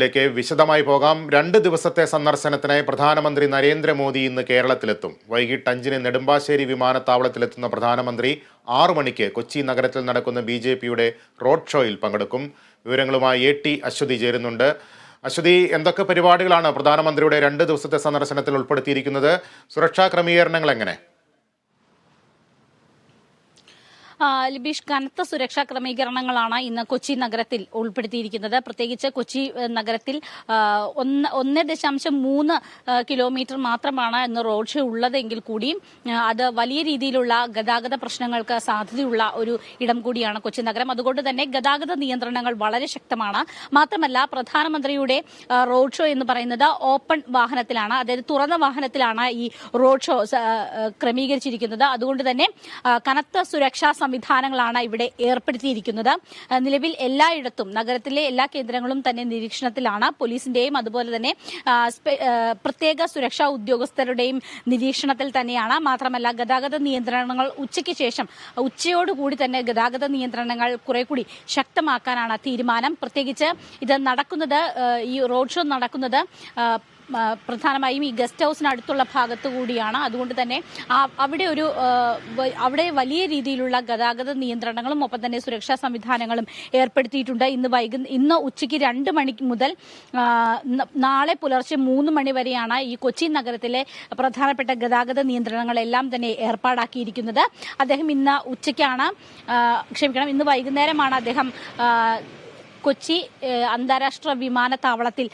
ലേക്ക് വിശദമായി പോകാം. രണ്ട് ദിവസത്തെ സന്ദർശനത്തിനായി പ്രധാനമന്ത്രി നരേന്ദ്രമോദി ഇന്ന് കേരളത്തിലെത്തും. വൈകിട്ട് അഞ്ചിന് നെടുമ്പാശ്ശേരി വിമാനത്താവളത്തിലെത്തുന്ന പ്രധാനമന്ത്രി ആറു മണിക്ക് കൊച്ചി നഗരത്തിൽ നടക്കുന്ന ബി ജെ പിയുടെ റോഡ് ഷോയിൽ പങ്കെടുക്കും. വിവരങ്ങളുമായി എ ടി അശ്വതി ചേരുന്നുണ്ട്. അശ്വതി എന്തൊക്കെ പരിപാടികളാണ് പ്രധാനമന്ത്രിയുടെ രണ്ട് ദിവസത്തെ സന്ദർശനത്തിൽ ഉൾപ്പെടുത്തിയിരിക്കുന്നത്? സുരക്ഷാ ക്രമീകരണങ്ങൾ എങ്ങനെ ആ, ലിബീഷ് കനത്ത സുരക്ഷാ ക്രമീകരണങ്ങളാണ് ഇന്ന് കൊച്ചി നഗരത്തിൽ ഉൾപ്പെടുത്തിയിരിക്കുന്നത്. പ്രത്യേകിച്ച് കൊച്ചി നഗരത്തിൽ ഒന്ന് ഒന്ന് ദശാംശം മൂന്ന് കിലോമീറ്റർ മാത്രമാണ് ഇന്ന് റോഡ് ഷോ ഉള്ളതെങ്കിൽ കൂടിയും അത് വലിയ രീതിയിലുള്ള ഗതാഗത പ്രശ്നങ്ങൾക്ക് സാധ്യതയുള്ള ഒരു ഇടം കൂടിയാണ് കൊച്ചി നഗരം. അതുകൊണ്ട് തന്നെ ഗതാഗത നിയന്ത്രണങ്ങൾ വളരെ ശക്തമാണ്. മാത്രമല്ല പ്രധാനമന്ത്രിയുടെ റോഡ് ഷോ എന്ന് പറയുന്നത് ഓപ്പൺ വാഹനത്തിലാണ്. അതായത് തുറന്ന വാഹനത്തിലാണ് ഈ റോഡ് ഷോ ക്രമീകരിച്ചിരിക്കുന്നത്. അതുകൊണ്ട് തന്നെ കനത്ത സുരക്ഷാ സംവിധാനങ്ങളാണ് ഇവിടെ ഏർപ്പെടുത്തിയിരിക്കുന്നത്. നിലവിൽ എല്ലായിടത്തും നഗരത്തിലെ എല്ലാ കേന്ദ്രങ്ങളും തന്നെ നിരീക്ഷണത്തിലാണ്. പോലീസിന്റെയും അതുപോലെ തന്നെ പ്രത്യേക സുരക്ഷാ ഉദ്യോഗസ്ഥരുടെയും നിരീക്ഷണത്തിൽ തന്നെയാണ്. മാത്രമല്ല ഗതാഗത നിയന്ത്രണങ്ങൾ ഉച്ചയ്ക്ക് ശേഷം ഉച്ചയോടുകൂടി തന്നെ ഗതാഗത നിയന്ത്രണങ്ങൾ കുറെ കൂടി ശക്തമാക്കാനാണ് തീരുമാനം. പ്രത്യേകിച്ച് ഇത് നടക്കുന്നത് ഈ റോഡ് ഷോ നടക്കുന്നത് പ്രധാനമായും ഈ ഗസ്റ്റ് ഹൗസിനടുത്തുള്ള ഭാഗത്തു കൂടിയാണ്. അതുകൊണ്ട് തന്നെ അവിടെ ഒരു അവിടെ വലിയ രീതിയിലുള്ള ഗതാഗത നിയന്ത്രണങ്ങളും ഒപ്പം തന്നെ സുരക്ഷാ സംവിധാനങ്ങളും ഏർപ്പെടുത്തിയിട്ടുണ്ട്. ഇന്ന് വൈകു ഇന്ന് ഉച്ചയ്ക്ക് രണ്ട് മണി മുതൽ നാളെ പുലർച്ചെ മൂന്ന് മണി വരെയാണ് ഈ കൊച്ചി നഗരത്തിലെ പ്രധാനപ്പെട്ട ഗതാഗത നിയന്ത്രണങ്ങളെല്ലാം തന്നെ ഏർപ്പാടാക്കിയിരിക്കുന്നത്. അദ്ദേഹം ഇന്ന് ഉച്ചയ്ക്കാണ് ക്ഷമിക്കണം ഇന്ന് വൈകുന്നേരമാണ് അദ്ദേഹം കൊച്ചി അന്താരാഷ്ട്ര വിമാനത്താവളത്തിൽ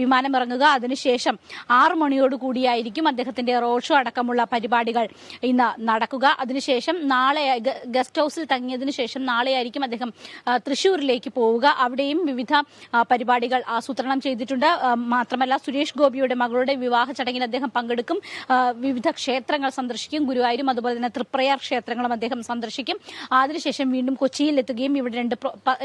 വിമാനമിറങ്ങുക. അതിനുശേഷം ആറു മണിയോട് കൂടിയായിരിക്കും അദ്ദേഹത്തിന്റെ റോഡ് ഷോ അടക്കമുള്ള പരിപാടികൾ ഇന്ന് നടക്കുക. അതിനുശേഷം നാളെ ഗസ്റ്റ് ഹൌസിൽ തങ്ങിയതിനു ശേഷം നാളെയായിരിക്കും അദ്ദേഹം തൃശൂരിലേക്ക് പോവുക. അവിടെയും വിവിധ പരിപാടികൾ ആസൂത്രണം ചെയ്തിട്ടുണ്ട്. മാത്രമല്ല സുരേഷ് ഗോപിയുടെ മകളുടെ വിവാഹ ചടങ്ങിൽ അദ്ദേഹം പങ്കെടുക്കും. വിവിധ ക്ഷേത്രങ്ങൾ സന്ദർശിക്കും. ഗുരുവായൂരും അതുപോലെ തന്നെ തൃപ്രയാർ ക്ഷേത്രങ്ങളും അദ്ദേഹം സന്ദർശിക്കും. അതിനുശേഷം വീണ്ടും കൊച്ചിയിൽ എത്തുകയും ഇവിടെ രണ്ട്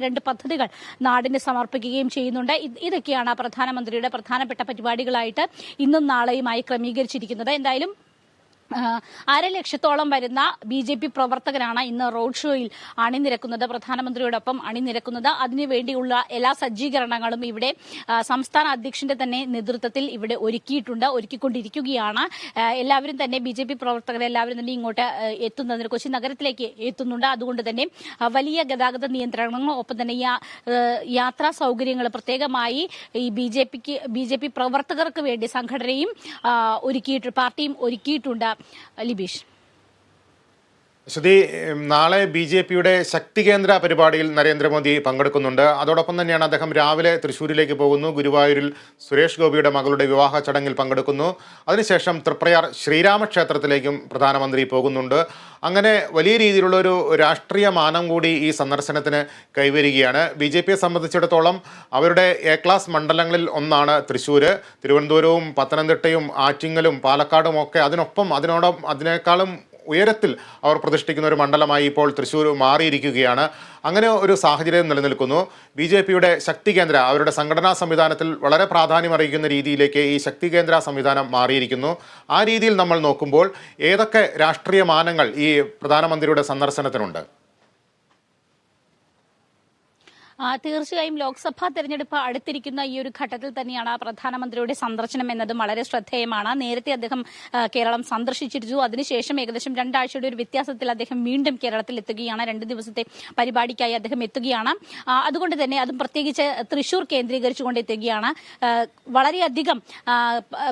രണ്ട് പദ്ധതികൾ നാടിന് സമർപ്പിക്കുകയും ചെയ്യുന്നുണ്ട്. ഇതൊക്കെയാണ് പ്രധാനമന്ത്രിയുടെ പ്രധാനപ്പെട്ട പരിപാടികളായിട്ട് ഇന്നും നാളെയുമായി ക്രമീകരിച്ചിരിക്കുന്നത്. എന്തായാലും ആ, അര ലക്ഷത്തോളം വരുന്ന ബി ജെ പി പ്രവർത്തകരാണ് ഇന്ന് റോഡ് ഷോയിൽ അണിനിരക്കുന്നത്. പ്രധാനമന്ത്രിയോടൊപ്പം അണിനിരക്കുന്നത്. അതിനുവേണ്ടിയുള്ള എല്ലാ സജ്ജീകരണങ്ങളും ഇവിടെ സംസ്ഥാന അധ്യക്ഷന്റെ തന്നെ നേതൃത്വത്തിൽ ഇവിടെ ഒരുക്കിയിട്ടുണ്ട് ഒരുക്കിക്കൊണ്ടിരിക്കുകയാണ്. എല്ലാവരും തന്നെ ബി ജെ പി പ്രവർത്തകരെല്ലാവരും തന്നെ ഇങ്ങോട്ട് എത്തുന്നതിന് കൊച്ചി നഗരത്തിലേക്ക് എത്തുന്നുണ്ട്. അതുകൊണ്ട് തന്നെ വലിയ ഗതാഗത നിയന്ത്രണങ്ങളും ഒപ്പം തന്നെ യാത്രാ സൗകര്യങ്ങൾ പ്രത്യേകമായി ഈ ബി ജെ പിക്ക് ബി ജെ പി പ്രവർത്തകർക്ക് വേണ്ടി സംഘടനയും ഒരുക്കിയിട്ട് പാർട്ടിയും ഒരുക്കിയിട്ടുണ്ട്. ലിബീഷ് അശ്വതി ഉം, നാളെ ബി ജെ പിയുടെ ശക്തി കേന്ദ്ര പരിപാടിയിൽ നരേന്ദ്രമോദി പങ്കെടുക്കുന്നുണ്ട്. അതോടൊപ്പം തന്നെയാണ് അദ്ദേഹം രാവിലെ തൃശ്ശൂരിലേക്ക് പോകുന്നു. ഗുരുവായൂരിൽ സുരേഷ് ഗോപിയുടെ മകളുടെ വിവാഹ ചടങ്ങിൽ പങ്കെടുക്കുന്നു. അതിനുശേഷം തൃപ്രയാർ ശ്രീരാമക്ഷേത്രത്തിലേക്കും പ്രധാനമന്ത്രി പോകുന്നുണ്ട്. അങ്ങനെ വലിയ രീതിയിലുള്ള ഒരു രാഷ്ട്രീയ മാനം കൂടി ഈ സന്ദർശനത്തിന് കൈവരികയാണ്. ബി ജെ പിയെ സംബന്ധിച്ചിടത്തോളം അവരുടെ എ ക്ലാസ് മണ്ഡലങ്ങളിൽ ഒന്നാണ് തൃശ്ശൂർ തിരുവനന്തപുരവും പത്തനംതിട്ടയും ആറ്റിങ്ങലും പാലക്കാടും ഒക്കെ അതിനൊപ്പം അതിനോടൊപ്പം അതിനേക്കാളും ഉയരത്തിൽ അവർ പ്രതിഷ്ഠിക്കുന്ന ഒരു മണ്ഡലമായി ഇപ്പോൾ തൃശ്ശൂർ മാറിയിരിക്കുകയാണ്. അങ്ങനെ ഒരു സാഹചര്യം നിലനിൽക്കുന്നു. ബി ജെ പിയുടെ ശക്തി കേന്ദ്ര അവരുടെ സംഘടനാ സംവിധാനത്തിൽ വളരെ പ്രാധാന്യം അറിയിക്കുന്ന രീതിയിലേക്ക് ഈ ശക്തി കേന്ദ്ര സംവിധാനം മാറിയിരിക്കുന്നു. ആ രീതിയിൽ നമ്മൾ നോക്കുമ്പോൾ ഏതൊക്കെ രാഷ്ട്രീയ മാനങ്ങൾ ഈ പ്രധാനമന്ത്രിയുടെ സന്ദർശനത്തിനുണ്ട് ആ, തീർച്ചയായും ലോക്സഭാ തെരഞ്ഞെടുപ്പ് അടുത്തിരിക്കുന്ന ഈ ഒരു ഘട്ടത്തിൽ തന്നെയാണ് പ്രധാനമന്ത്രിയുടെ സന്ദർശനം എന്നതും വളരെ ശ്രദ്ധേയമാണ്. നേരത്തെ അദ്ദേഹം കേരളം സന്ദർശിച്ചിരുന്നു. അതിനുശേഷം ഏകദേശം രണ്ടാഴ്ചയുടെ ഒരു വ്യത്യാസത്തിൽ അദ്ദേഹം വീണ്ടും കേരളത്തിൽ എത്തുകയാണ്. രണ്ട് ദിവസത്തെ പരിപാടിക്കായി അദ്ദേഹം എത്തുകയാണ്. അതുകൊണ്ട് തന്നെ അതും പ്രത്യേകിച്ച് തൃശൂർ കേന്ദ്രീകരിച്ചുകൊണ്ട് എത്തുകയാണ്. വളരെയധികം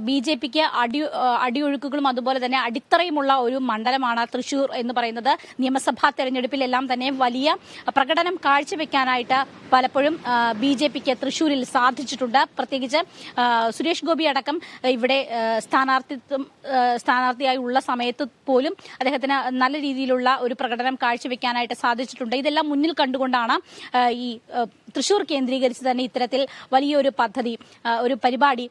ബി ജെ പിക്ക് അടി അടിയൊഴുക്കുകളും അതുപോലെ തന്നെ അടിത്തറയുമുള്ള ഒരു മണ്ഡലമാണ് തൃശൂർ എന്ന് പറയുന്നത്. നിയമസഭാ തെരഞ്ഞെടുപ്പിലെല്ലാം തന്നെ വലിയ പ്രകടനം കാഴ്ചവെക്കാനായിട്ട് പലപ്പോഴും ബി ജെ പിക്ക് തൃശൂരിൽ സാധിച്ചിട്ടുണ്ട്. പ്രത്യേകിച്ച് സുരേഷ് ഗോപി അടക്കം ഇവിടെ സ്ഥാനാർത്ഥിത്വം സ്ഥാനാർത്ഥിയായി ഉള്ള സമയത്ത് പോലും അദ്ദേഹത്തിന് നല്ല രീതിയിലുള്ള ഒരു പ്രകടനം കാഴ്ചവെക്കാനായിട്ട് സാധിച്ചിട്ടുണ്ട്. ഇതെല്ലാം മുന്നിൽ കണ്ടുകൊണ്ടാണ് ഈ തൃശൂർ കേന്ദ്രീകരിച്ച് തന്നെ ഇത്തരത്തിൽ വലിയൊരു പദ്ധതി ഒരു പരിപാടി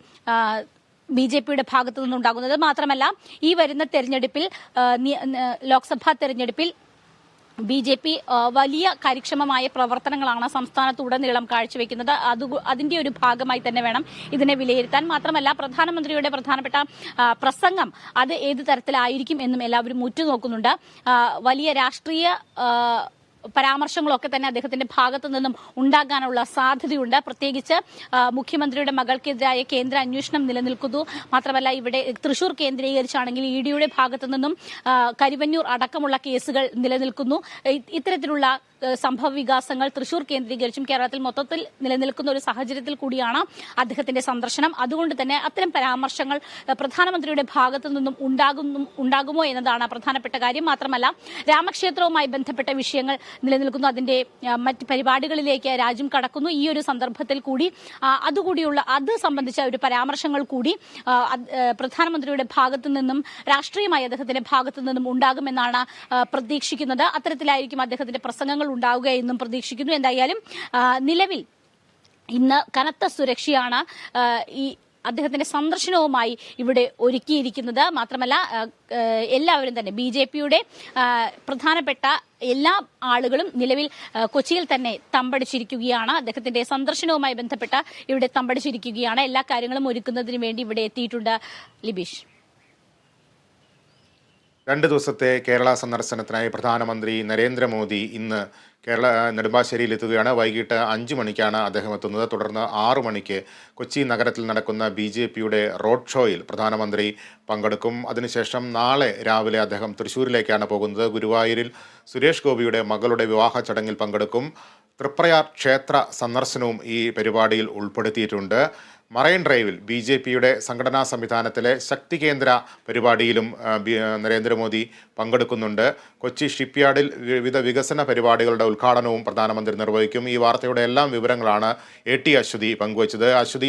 ബി ജെ പിയുടെ ഭാഗത്തു നിന്നുണ്ടാകുന്നത്. മാത്രമല്ല ഈ വരുന്ന തെരഞ്ഞെടുപ്പിൽ ലോക്സഭാ തെരഞ്ഞെടുപ്പിൽ ബി ജെ പി വലിയ കാര്യക്ഷമമായ പ്രവർത്തനങ്ങളാണ് സംസ്ഥാനത്തുടനീളം കാഴ്ചവെക്കുന്നത്. അത് അതിന്റെ ഒരു ഭാഗമായി തന്നെ വേണം ഇതിനെ വിലയിരുത്താൻ. മാത്രമല്ല പ്രധാനമന്ത്രിയുടെ പ്രധാനപ്പെട്ട പ്രസംഗം അത് ഏത് തരത്തിലായിരിക്കും എന്നും എല്ലാവരും ഉറ്റുനോക്കുന്നുണ്ട്. വലിയ രാഷ്ട്രീയ പരാമർശങ്ങളൊക്കെ തന്നെ അദ്ദേഹത്തിന്റെ ഭാഗത്തു നിന്നും ഉണ്ടാകാനുള്ള സാധ്യതയുണ്ട്. പ്രത്യേകിച്ച് മുഖ്യമന്ത്രിയുടെ മകൾക്കെതിരായ കേന്ദ്ര അന്വേഷണം നിലനിൽക്കുന്നു. മാത്രമല്ല ഇവിടെ തൃശൂർ കേന്ദ്രീകരിച്ചാണെങ്കിൽ ഇ ഡിയുടെ ഭാഗത്തു നിന്നും കരിവന്നൂർ അടക്കമുള്ള കേസുകൾ നിലനിൽക്കുന്നു. ഇത്തരത്തിലുള്ള സംഭവ വികാസങ്ങൾ തൃശൂർ കേന്ദ്രീകരിച്ചും കേരളത്തിൽ മൊത്തത്തിൽ നിലനിൽക്കുന്ന ഒരു സാഹചര്യത്തിൽ കൂടിയാണ് അദ്ദേഹത്തിന്റെ സന്ദർശനം. അതുകൊണ്ട് തന്നെ അത്തരം പരാമർശങ്ങൾ പ്രധാനമന്ത്രിയുടെ ഭാഗത്തു നിന്നും ഉണ്ടാകുന്നു ഉണ്ടാകുമോ എന്നതാണ് പ്രധാനപ്പെട്ട കാര്യം. മാത്രമല്ല രാമക്ഷേത്രവുമായി ബന്ധപ്പെട്ട വിഷയങ്ങൾ നിലനിൽക്കുന്നു. അതിന്റെ മറ്റ് പരിപാടികളിലേക്ക് രാജ്യം കടക്കുന്നു. ഈ ഒരു സന്ദർഭത്തിൽ കൂടി അതുകൂടിയുള്ള അത് സംബന്ധിച്ച ഒരു പരാമർശങ്ങൾ കൂടി പ്രധാനമന്ത്രിയുടെ ഭാഗത്തു നിന്നും രാഷ്ട്രീയമായി അദ്ദേഹത്തിന്റെ ഭാഗത്തു നിന്നും ഉണ്ടാകുമെന്നാണ് പ്രതീക്ഷിക്കുന്നത്. അത്തരത്തിലായിരിക്കും അദ്ദേഹത്തിന്റെ പ്രസംഗങ്ങൾ ഉണ്ടാവുക എന്നും പ്രതീക്ഷിക്കുന്നു. എന്തായാലും നിലവിൽ ഇന്ന് കനത്ത സുരക്ഷയാണ് ഈ അദ്ദേഹത്തിന്റെ സന്ദർശനവുമായി ഇവിടെ ഒരുക്കിയിരിക്കുന്നത്. മാത്രമല്ല എല്ലാവരും തന്നെ ബി ജെ പിയുടെ പ്രധാനപ്പെട്ട എല്ലാ ആളുകളും നിലവിൽ കൊച്ചിയിൽ തന്നെ തമ്പടിച്ചിരിക്കുകയാണ്. അദ്ദേഹത്തിന്റെ സന്ദർശനവുമായി ബന്ധപ്പെട്ട ഇവിടെ തമ്പടിച്ചിരിക്കുകയാണ്. എല്ലാ കാര്യങ്ങളും ഒരുക്കുന്നതിന് വേണ്ടി ഇവിടെ എത്തിയിട്ടുണ്ട് ലിബീഷ്. രണ്ട് ദിവസത്തെ കേരള സന്ദർശനത്തിനായി പ്രധാനമന്ത്രി നരേന്ദ്രമോദി ഇന്ന് കേരള നെടുമ്പാശ്ശേരിയിൽ എത്തുകയാണ്. വൈകിട്ട് അഞ്ചു മണിക്കാണ് അദ്ദേഹം എത്തുന്നത്. തുടർന്ന് ആറു മണിക്ക് കൊച്ചി നഗരത്തിൽ നടക്കുന്ന ബി ജെ പിയുടെ റോഡ് ഷോയിൽ പ്രധാനമന്ത്രി പങ്കെടുക്കും. അതിനുശേഷം നാളെ രാവിലെ അദ്ദേഹം തൃശ്ശൂരിലേക്കാണ് പോകുന്നത്. ഗുരുവായൂരിൽ സുരേഷ് ഗോപിയുടെ മകളുടെ വിവാഹ ചടങ്ങിൽ പങ്കെടുക്കും. തൃപ്രയാർ ക്ഷേത്ര സന്ദർശനവും ഈ പരിപാടിയിൽ ഉൾപ്പെടുത്തിയിട്ടുണ്ട്. മറൈൻ ഡ്രൈവിൽ ബി ജെ പിയുടെ സംഘടനാ സംവിധാനത്തിലെ ശക്തി കേന്ദ്ര പരിപാടിയിലും നരേന്ദ്രമോദി പങ്കെടുക്കുന്നുണ്ട്. കൊച്ചി ഷിപ്പ്യാർഡിൽ വിവിധ വികസന പരിപാടികളുടെ ഉദ്ഘാടനവും പ്രധാനമന്ത്രി നിർവഹിക്കും. ഈ വാർത്തയുടെ എല്ലാം വിവരങ്ങളാണ് എ ടി അശ്വതി പങ്കുവച്ചത്. അശ്വതിയിൽ